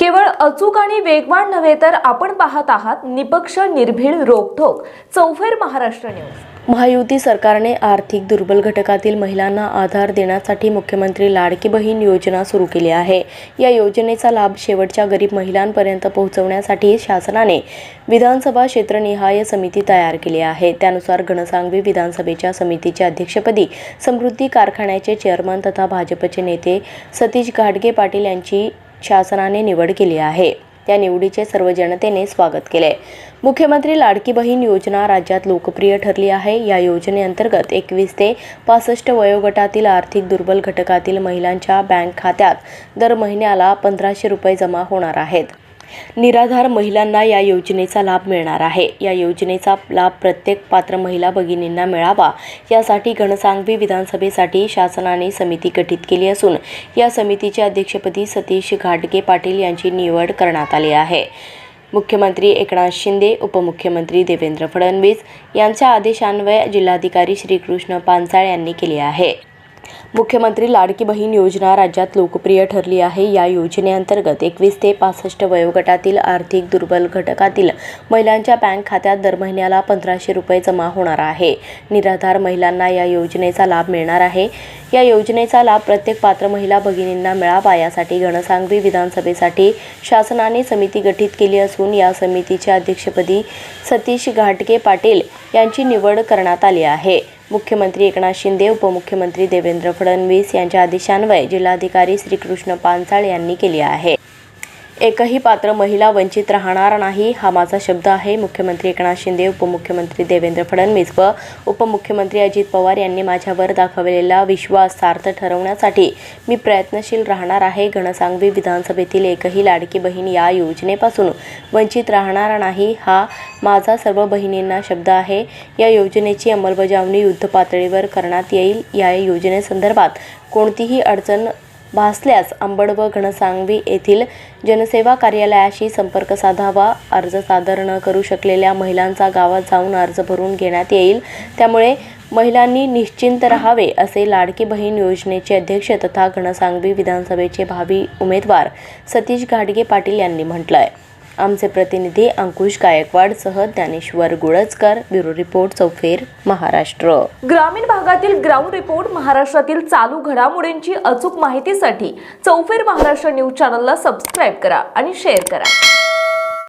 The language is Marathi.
केवळ अचूक आणि वेगवान नव्हे तर आपण पाहत आहात निपक्ष निर्भीड रोखोक चौफेर महाराष्ट्र न्यूज. महायुती सरकारने आर्थिक दुर्बल घटकातील महिलांना आधार देण्यासाठी मुख्यमंत्री लाडकी बहीण योजना सुरू केली आहे. या योजनेचा लाभ शेवटच्या गरीब महिलांपर्यंत पोहोचवण्यासाठी शासनाने विधानसभा क्षेत्रनिहाय समिती तयार केली आहे. त्यानुसार घनसांगवी विधानसभेच्या समितीच्या अध्यक्षपदी समृद्धी कारखान्याचे चेअरमन तथा भाजपचे नेते सतीश घाटगे पाटील यांची शासनाने निवड केली आहे. त्या निवडीचे सर्व जनतेने स्वागत केले. मुख्यमंत्री लाडकी बहीण योजना राज्यात लोकप्रिय ठरली आहे. या योजनेअंतर्गत एकवीस ते पासष्ट वयोगटातील आर्थिक दुर्बल घटकातील महिलांच्या बँक खात्यात दर महिन्याला पंधराशे रुपये जमा होणार आहेत. निराधार महिलांना या योजनेचा लाभ मिळणार आहे. या योजनेचा लाभ प्रत्येक पात्र महिला भगिनींना मिळावा यासाठी घनसांगवी विधानसभेसाठी शासनाने समिती गठीत केली असून या समितीच्या अध्यक्षपदी सतीश घाटगे पाटील यांची निवड करण्यात आली आहे. मुख्यमंत्री एकनाथ शिंदे उपमुख्यमंत्री देवेंद्र फडणवीस यांच्या आदेशान्वये जिल्हाधिकारी श्रीकृष्ण पानसाळ यांनी केली आहे. मुख्यमंत्री लाडकी बहीण योजना राज्यात लोकप्रिय ठरली आहे. या योजनेअंतर्गत एकवीस ते पासष्ट वयोगटातील आर्थिक दुर्बल घटकातील महिलांच्या बँक खात्यात दर महिन्याला पंधराशे रुपये जमा होणार आहे. निराधार महिलांना या योजनेचा लाभ मिळणार आहे. या योजनेचा लाभ प्रत्येक पात्र महिला भगिनींना मिळावा यासाठी घनसांगवी विधानसभेसाठी शासनाने समिती गठीत केली असून या समितीच्या अध्यक्षपदी सतीश घाटके पाटील यांची निवड करण्यात आली आहे. मुख्यमंत्री एकनाथ शिंदे उपमुख्यमंत्री देवेंद्र फडणवीस यांच्या आदेशान्वये जिल्हाधिकारी श्रीकृष्ण पानसाळ यांनी केली आहे. एकही पात्र महिला वंचित राहणार नाही हा माझा शब्द आहे. मुख्यमंत्री एकनाथ शिंदे उपमुख्यमंत्री देवेंद्र फडणवीस व उपमुख्यमंत्री अजित पवार यांनी माझ्यावर दाखवलेला विश्वास सार्थ ठरवण्यासाठी मी प्रयत्नशील राहणार आहे. घनसांगवी विधानसभेतील एकही लाडकी बहीण या योजनेपासून वंचित राहणार नाही हा माझा सर्व बहिणींना शब्द आहे. या योजनेची अंमलबजावणी युद्धपातळीवर करण्यात येईल. या योजनेसंदर्भात कोणतीही अडचण भासल्यास अंबड व घनसांगवी येथील जनसेवा कार्यालयाशी संपर्क साधावा. अर्ज सादर न करू शकलेल्या महिलांचा गावात जाऊन अर्ज भरून घेण्यात येईल. त्यामुळे महिलांनी निश्चिंत राहावे असे लाडकी बहीण योजनेचे अध्यक्ष तथा घनसांगवी विधानसभेचे भावी उमेदवार सतीश घाटगे पाटील यांनी म्हटलं आहे आमचे प्रतिनिधी अंकुश गायकवाड सह ज्ञानेश्वर गुळजकर. ब्युरो रिपोर्ट चौफेर महाराष्ट्र. ग्रामीण भागातील ग्राउंड रिपोर्ट महाराष्ट्रातील चालू घडामोडींची अचूक माहितीसाठी चौफेर महाराष्ट्र न्यूज चॅनलला सबस्क्राईब करा आणि शेअर करा.